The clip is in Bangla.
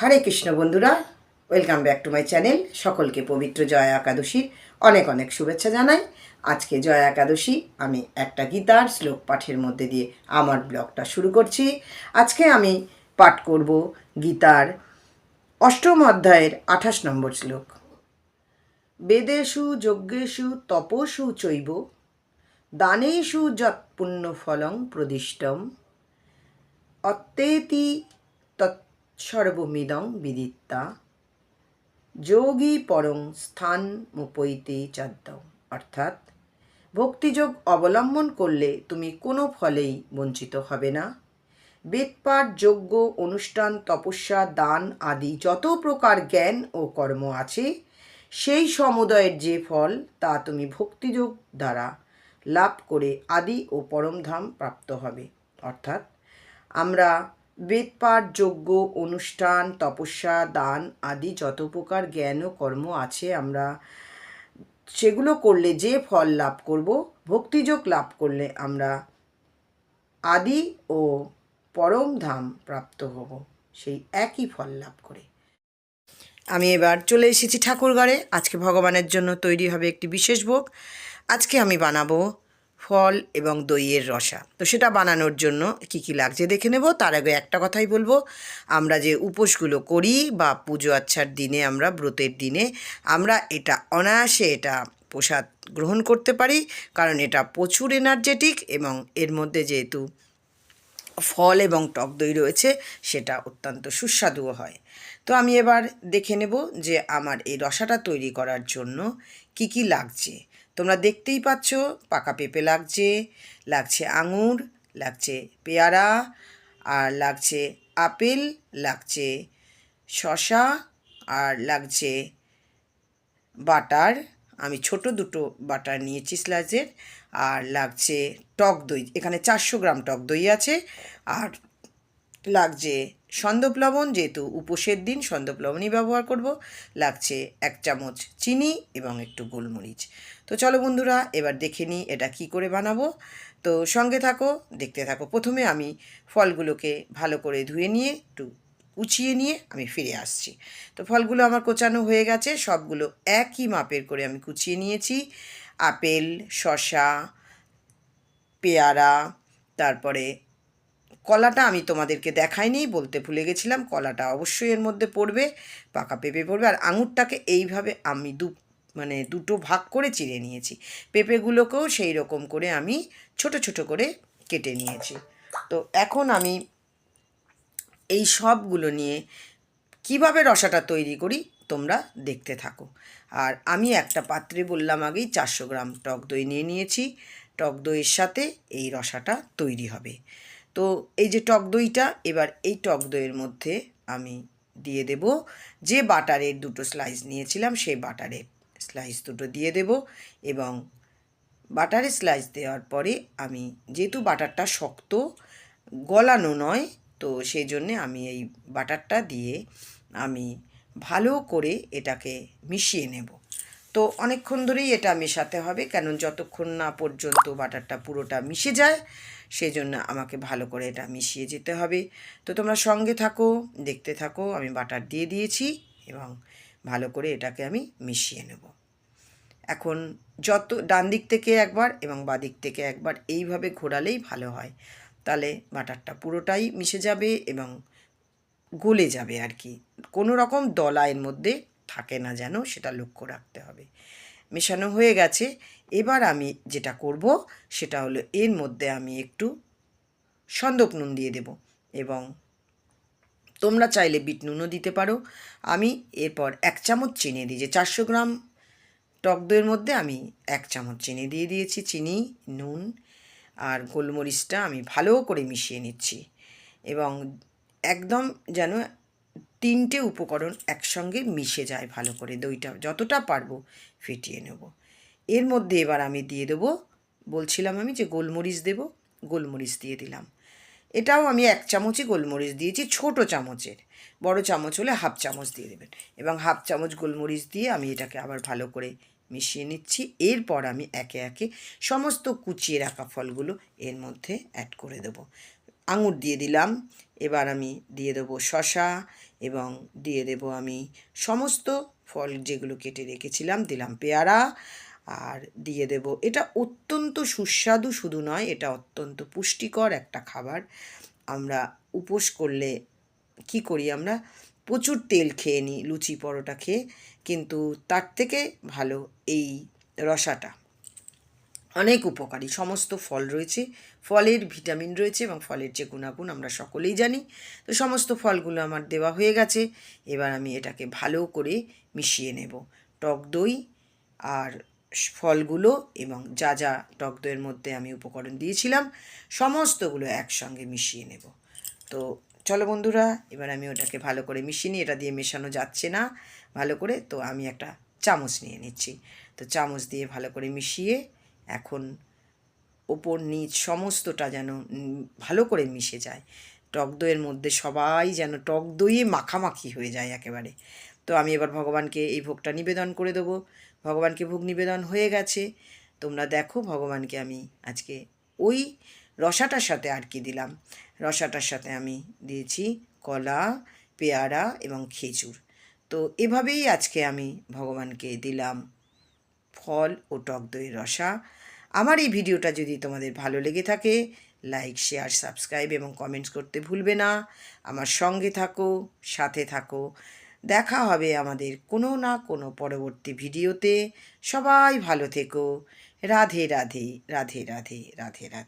হরে কৃষ্ণ বন্ধুরা welcome back to my channel সকলকে পবিত্র জয়া একাদশীর অনেক অনেক শুভেচ্ছা জানাই। আজকে জয়া একাদশী, আমি একটা গীতার শ্লোক পাঠের মধ্যে দিয়ে আমার ব্লগটা শুরু করছি। আজকে আমি পাঠ করব গীতার অষ্টম অধ্যায়ের আঠাশ নম্বর শ্লোক। বেদেষু যজ্ঞেষু তপসু চৈব, দানেষু যৎ পুণ্যফলং প্রদিষ্টম অত্যেতি তৎসর্বমিদং বিদিত্তা। যোগী পরং স্থান মুপৈতে চাদ্দাও অর্থাৎ, ভক্তিযোগ অবলম্বন করলে তুমি কোনো ফলেই বঞ্চিত হবে না। বেদপাঠ, যজ্ঞ, অনুষ্ঠান, তপস্যা, দান আদি যত প্রকার জ্ঞান ও কর্ম আছে, সেই সমুদয়ের যে ফল, তা তুমি ভক্তিযোগ দ্বারা লাভ করে আদি ও পরমধাম প্রাপ্ত হবে। অর্থাৎ, আমরা বেদপাঠ যজ্ঞ অনুষ্ঠান, তপস্যা, দান আদি যত প্রকার জ্ঞান ও কর্ম আছে আমরা সেগুলো করলে যে ফল লাভ করব, ভক্তিযোগ লাভ করলে আমরা আদি ও পরম ধাম প্রাপ্ত হব, সেই একই ফল লাভ করে। আমি এবার চলে এসেছি ঠাকুরঘরে। আজকে ভগবানের জন্য তৈরি হবে একটি বিশেষ ভোগ। আজকে আমি বানাবো ফল এবং দইয়ের রসা। তো সেটা বানানোর জন্য কি কি লাগছে দেখে নেব। তার আগে একটা কথাই বলব। আমরা যে উপোসগুলো করি বা পুজো আচ্ছার দিনে আমরা, ব্রতের দিনে, আমরা এটা অনায়াসে এটা প্রসাদ গ্রহণ করতে পারি। কারণ এটা প্রচুর এনার্জেটিক এবং এর মধ্যে যেহেতু ফল এবং টক দই রয়েছে, সেটা অত্যন্ত সুস্বাদুও হয়। তো আমি এবার দেখে নেব যে আমার এই রসাটা তৈরি করার জন্য কি কি লাগছে। তোমরা দেখতেই পাচ্ছ, পাকা পেঁপে লাগছে লাগছে আঙুর, লাগছে পেয়ারা, আর লাগছে আপেল, লাগছে শশা আর লাগছে বাটার। আমি ছোট দুটো বাটার নিয়েছি স্লাইসের, আর লাগছে টক দই। এখানে চারশো গ্রাম টক দই আছে, আর লাগছে সন্দপ্লবন যেহেতু উপোসের দিন সন্দপ্লবনই ব্যবহার করব, লাগছে এক চামচ চিনি এবং একটু গোলমরিচ। তো চলো বন্ধুরা, এবার দেখে নিই এটা কি করে বানাবো। তো সঙ্গে থাকো, দেখতে থাকো। প্রথমে আমি ফলগুলোকে ভালো করে ধুয়ে নিয়ে, একটু কুচিয়ে নিয়ে আমি ফিরে আসছি। তো ফলগুলো আমার কোচানো হয়ে গেছে, সবগুলো একই মাপের করে আমি কুচিয়ে নিয়েছি। আপেল, শসা, পেয়ারা, তারপরে কলাটা আমি তোমাদেরকে দেখাইনি, বলতে ভুলে গেছিলাম, কলাটা অবশ্যই এর মধ্যে পড়বে, পাকা পেঁপে পড়বে, আর আঙুরটাকে এইভাবে আমি দু মানে দুটো ভাগ করে চিড়ে নিয়েছি। পেঁপেগুলোকেও সেই রকম করে আমি ছোট ছোট করে কেটে নিয়েছি। তো এখন আমি এই সবগুলো নিয়ে কীভাবে রসাটা তৈরি করি তোমরা দেখতে থাকো। আর আমি একটা পাত্রে বললাম আগেই, চারশো গ্রাম টক দই নিয়ে নিয়েছি, টক দইয়ের সাথে এই রসাটা তৈরি হবে। তো এই যে টক দইটা, এবার এই টক দইয়ের মধ্যে আমি দিয়ে দেব যে বাটারের দুটো স্লাইস নিয়েছিলাম, সেই বাটারের স্লাইস দুটো দিয়ে দেব এবং বাটারের স্লাইস দেওয়ার পরে আমি যেহেতু বাটারটা শক্ত, গলানো নয়, তো সেই জন্যে আমি এই বাটারটা দিয়ে আমি ভালো করে এটাকে মিশিয়ে নেব। তো অনেকক্ষণ ধরেই এটা মেশাতে হবে কেন যতক্ষণ না পর্যন্ত বাটারটা পুরোটা মিশে যায় সেই জন্য আমাকে ভালো করে এটা মিশিয়ে যেতে হবে। তো তোমরা সঙ্গে থাকো, দেখতে থাকো, আমি বাটার দিয়ে দিয়েছি এবং ভালো করে এটাকে আমি মিশিয়ে নেব। এখন যত ডান দিক থেকে একবার এবং বাদিক থেকে একবার এইভাবে ঘোরালেই ভালো হয়। তাহলে বাটারটা পুরোটাই মিশে যাবে এবং গলে যাবে আর কি। কোনো রকম দলা এর মধ্যে থাকে না যেন সেটা লক্ষ্য রাখতে হবে। মেশানো হয়ে গেছে। এবার আমি যেটা করব, সেটা হলো এর মধ্যে আমি একটু সন্দক নুন দিয়ে দেব এবং তোমরা চাইলে বিট নুনও দিতে পারো। আমি এরপর এক চামচ চিনি যে চারশো গ্রাম টক দইয়ের মধ্যে আমি এক চামচ চিনি দিয়ে দিয়েছি। চিনি, নুন আর গোলমরিচটা আমি ভালো করে মিশিয়ে নিচ্ছি এবং একদম যেন তিনটে উপকরণ একসঙ্গে মিশে যায় ভালো করে, দইটা যতটা পারব ফিটিয়ে নেব। এর মধ্যে এবার আমি দিয়ে দেবো, বলছিলাম আমি যে গোলমরিচ দেব, গোলমরিচ দিয়ে দিলাম। এটাও আমি এক চামচই গোলমরিচ দিয়েছি, ছোট চামচের, বড় চামচ হলে হাফ চামচ দিয়ে দেবেন। এবং হাফ চামচ গোলমরিচ দিয়ে আমি এটাকে আবার ভালো করে মিশিয়ে নিচ্ছি। এরপর আমি একে একে সমস্ত কুচিয়ে রাখা ফলগুলো এর মধ্যে অ্যাড করে দেব। আঙুর দিয়ে দিলাম। এবার আমি দিয়ে দেবো শশা এবং দিয়ে দেব আমি সমস্ত ফল যেগুলো কেটে রেখেছিলাম, দিলাম পেয়ারা। আর দিয়ে দেব, এটা অত্যন্ত সুস্বাদু শুধু নয়, এটা অত্যন্ত পুষ্টিকর একটা খাবার। আমরা উপোস করলে কি করি আমরা? প্রচুর তেল খেয়ে নিই, লুচি পরোটা খেয়ে, কিন্তু তার থেকে ভালো এই রসাটা। অনেক উপকারী। সমস্ত ফল রয়েছে। ফলের ভিটামিন রয়েছে এবং ফলের যে গুণাগুণ আমরা সকলেই জানি। তো সমস্ত ফলগুলো আমার দেওয়া হয়ে গেছে। এবার আমি এটাকে ভালো করে মিশিয়ে নেব। টক দই আর ফলগুলো এবং যা যা টক দইয়ের মধ্যে আমি উপকরণ দিয়েছিলাম, সমস্তগুলো একসঙ্গে মিশিয়ে নেব। তো চলো বন্ধুরা, এবার আমি ওটাকে ভালো করে মিশিয়ে নিই। এটা দিয়ে মেশানো যাচ্ছে না ভালো করে। তো আমি একটা চামচ নিয়ে নিচ্ছি। তো চামচ দিয়ে ভালো করে মিশিয়ে এখন ওপর নিচ সমস্তটা যেন ভালো করে মিশে যায়। টক দইয়ের মধ্যে সবাই যেন টক দইয়ে মাখামাখি হয়ে যায় একেবারে। তো আমি এবার ভগবানকে এই ভোগটা নিবেদন করে দেবো। ভগবানকে ভোগ নিবেদন হয়ে গেছে। তোমরা দেখো ভগবানকে আমি আজকে ওই রসাটার সাথে আর কি দিলাম। রসাটার সাথে আমি দিয়েছি কলা, পেয়ারা এবং খেজুর। তো এভাবেই আজকে আমি ভগবানকে দিলাম ফল ও টক দইয়ের রসা। আমার এই ভিডিওটা যদি তোমাদের ভালো লেগে থাকে লাইক শেয়ার সাবস্ক্রাইব এবং কমেন্টস করতে ভুলবে না। আমার সঙ্গে থাকো, সাথে থাকো। দেখা হবে আমাদের কোনো না কোনো পরবর্তী ভিডিওতে। সবাই ভালো থেকো। রাধে রাধে রাধে রাধে রাধে রাধে।